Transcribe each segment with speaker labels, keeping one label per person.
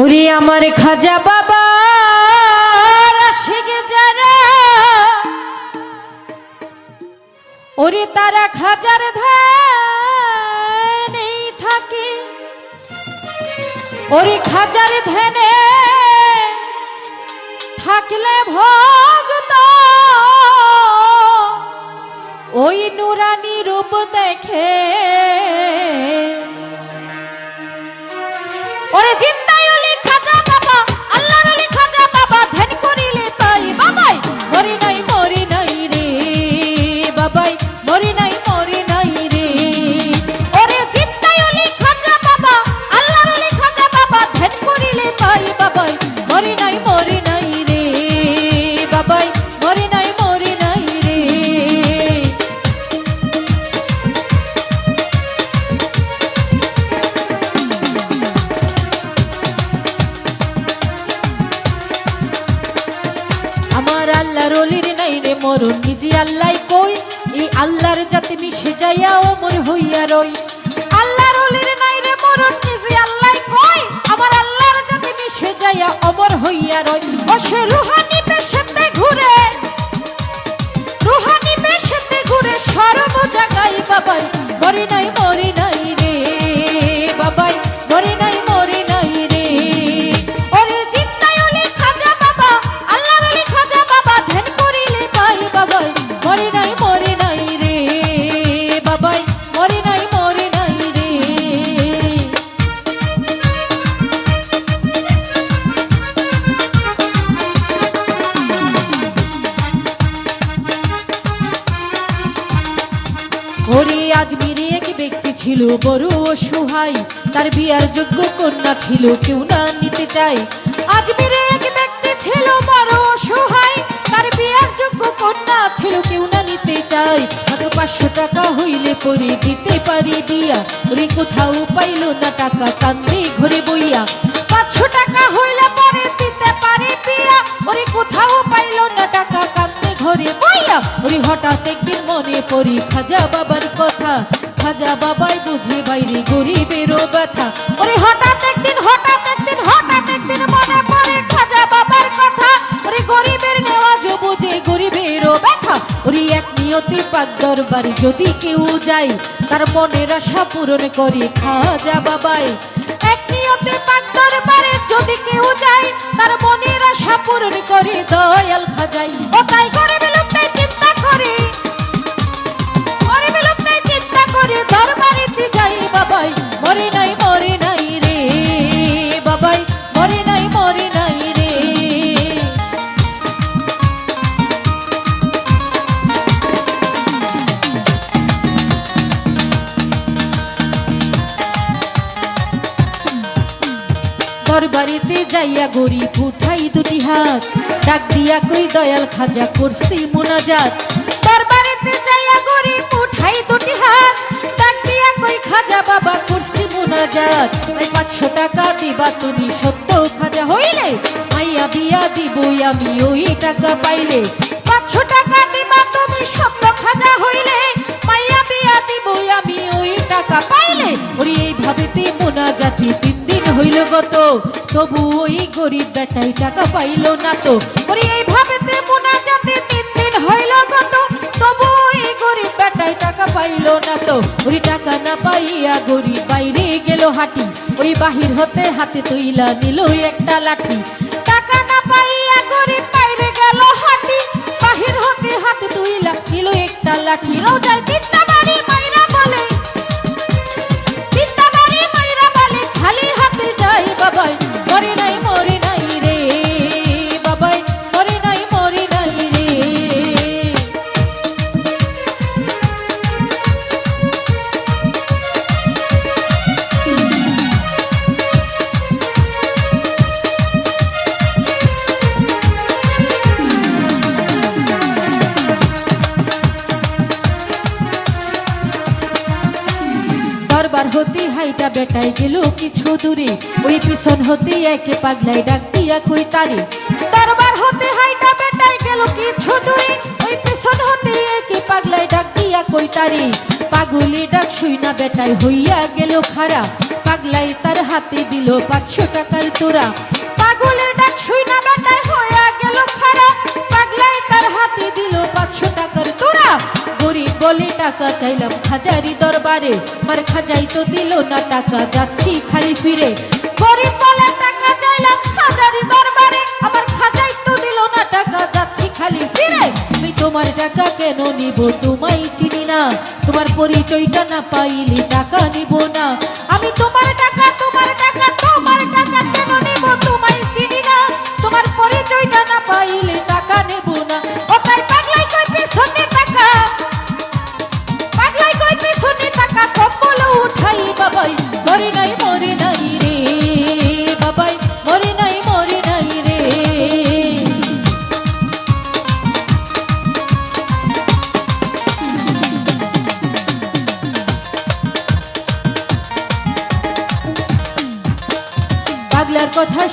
Speaker 1: ওরে আমার খাজা বাবা যারা। ওরে তারা খাজার ধ্যানেই থাকে। ওরে খাজার ধ্যানে থাকলে ভগত নিজে আল্লাহ কই? এই আল্লাহর যাতে মিশে যাইয়া অমর হইয়া রই। ছিল বড় অসহায়, তার বিয়ার যোগ্য কন্যা ছিল, কেউ না নিতে চায়। আজমিরে এক ব্যক্তি ছিল বড় অসহায়, তার বিয়ার যোগ্য কন্যা ছিল, কেউ না নিতে চায়। মাত্র পাঁচশো টাকা হইলে পরে দিতে পারি বিয়া ওরে কোথাও পাইল না টাকা কান্দে ঘরে বইয়া। পাঁচশো টাকা হইলে পরে দিতে পারি বিয়া ওরে কোথাও পাইল না টাকা কান্দে ঘরে বইয়া। ওরে হঠাৎ একদিন মনে পড়ি, খাজা বাবার কথা। খাজা বাবাই বুঝে বাইরে গরিবেরও ব্যথা। ওরে হঠাৎ একদিন হঠাৎ একদিন হঠাৎ একদিন মনে পড়ে খাজা বাবার কথা। ওরে গরিবের নেওয়া বুঝে গরিবেরও ব্যথা। ওরে এক নিয়তে পাক দরবারে যদি কেউ যায়, তার মনের আশা পূরণ করে খাজা বাবাই। এক নিয়তে পাক দরবারে যদি কেউ যায়, তার মনের আশা পূরণ করে দয়াল খাজাই। ও তাই দরবারিতে যাইয়া গরি ফুটাই দুটি হাত। ডাক দিয়া কই, দয়াল খাজা, করছি মোনাজাত। দরবারিতে যাইয়া গরি ফুটাই দুটি হাত। ডাক দিয়া কই, খাজা বাবা, করছি মোনাজাত। পাঁচশো টাকা দিবা তুমি সত্য খাজা হইলে, মাইয়া বিয়া দিবই আমি ওই টাকা পাইলে। পাঁচশো টাকা দিবা তুমি সত্য খাজা হইলে ওরে এইভাবেতে মোনাজাতি তিন দিন হইল গত। তবু ওই গরিব বেটাই টাকা পাইল না তো। ওরে এইভাবেতে মোনাজাতি তিন দিন হইল গত। তবু ওই গরিব বেটাই টাকা পাইল না তো। ওরে, টাকা না পাইয়া গরিব বাইরে গেল হাঁটি। ওই বাহির হতে হাতে তুইলা নিল একটা লাঠি। টাকা না পাইয়া গরিব বাইরে গেল হাঁটি। বাহির হতে হাতে তুইলা নিল একটা লাঠি। রোজায় হতে হাইটা বেটাই গেল কিছু দূরে। ওই পিছন হতে একে পাগলাই ডাক দিয়া কই তারে। দরবার হতে হাইটা বেটাই গেল কিছু দূরে। ওই পিছন হতে একে পাগলাই ডাক দিয়া কই তারে। পাগলি ডাক শুই না বেটাই হইয়া গেল খারা পাগলাই তার হাতে দিল পাঁচশো টাকার তোরা পাগলের ডাক শুই না বেটায় হয়ে গেল খারা পাগলাই তার হাতে দিল পাঁচশো গরিব বলে টাকা চাইলাম খাজারি দরবারে। মার খাজাই তো দিল না টাকা, যাচ্ছি খালি ফিরে। দরবারে, আমার না খালি ফিরে। তোমার টাকা কেন নিব, তোমায় চিনি না। তোমার পরিচয়টা না পাইলে টাকা নিব না।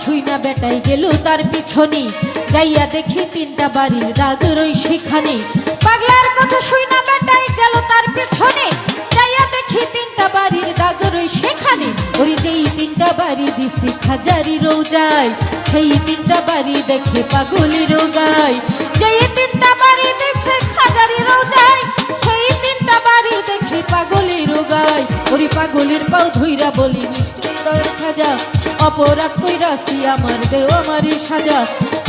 Speaker 1: কথা বেটাই গেল তার পিছনে। যাইয়া দেখি তিনটা বাড়ির দাগ রই সেখানে। পাগলার কথা শুই না বেটাই গেল তার পিছনে। যাইয়া দেখি তিনটা বাড়ির দাগ রই সেখানে। ওরি যেই তিনটা বাড়ি দিছি খাজারি রোজায়, সেই তিনটা বাড়ি দেখে পাগলি রোগায়। যেই তিনটা বাড়ি দিছে খাজারি রোজায়, সেই তিনটা বাড়ি দেখে পাগলি রোগায়। ওরি পাগলের পাও ধইরা বলি, নিশ্চয়ই দয়াল খাজা। অপরাধ কইরাছি আমার দেও আমারই সাজা।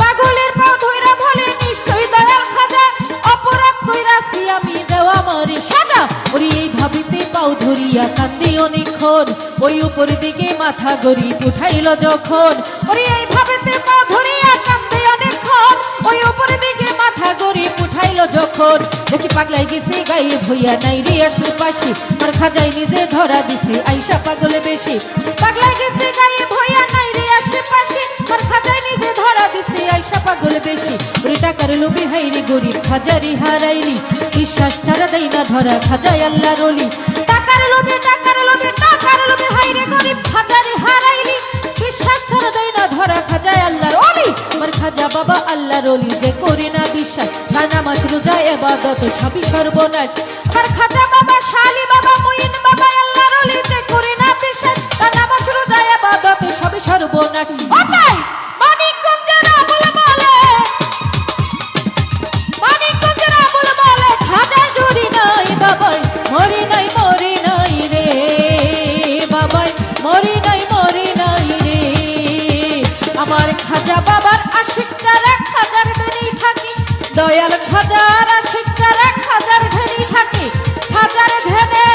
Speaker 1: পাগলের পাও ধইরা বলে, নিশ্চয়ই দয়াল খাজা। অপরাধ কইরাছি আমি দেও আমারই সাজা। ওরি, এই ভাবিতে পাও ধরিয়া কান্দি অনেকক্ষণ। ওই উপর দিকে মাথা গরি উঠাইল যখন। ওরি, এই ভাবিতে পাও ধরিয়া কান্দি অনেকক্ষণ। ওই উপর দিকে মাথা গরি উঠাইল যখন। দেখি পাগলাই গেছে গায়ে ভইয়া নাই রে আসল পাশে আর খাজাই নিজে ধরা দিছে, আইসা পাগলে বেশি। পাগলাই গেছে গায়ে ধরা আইসা পাগল বেশি। গরিব হারাইলি। বিশ্বাস ছাড়া দেই না ধরা খাজাই আল্লাহ রলি। টাকার লোভে টাকার লোভে টাকার লোভে হাইরে গরিব হারাইলি। বিশ্বাস ছাড়া না ধরা খাজায় আল্লাহর অলি আমার খাজা বাবা আল্লাহর অলি যে করে না বিশ্বাস। তার নামাজ, রোজা, এবাদত, সবই সর্বনাশ। আমার খাজা বাবা শালি দয়াল খাজার আশিক খাজার ঘেরি থাকে খাজার ঘেরে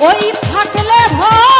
Speaker 1: ওই থাকলে ভয়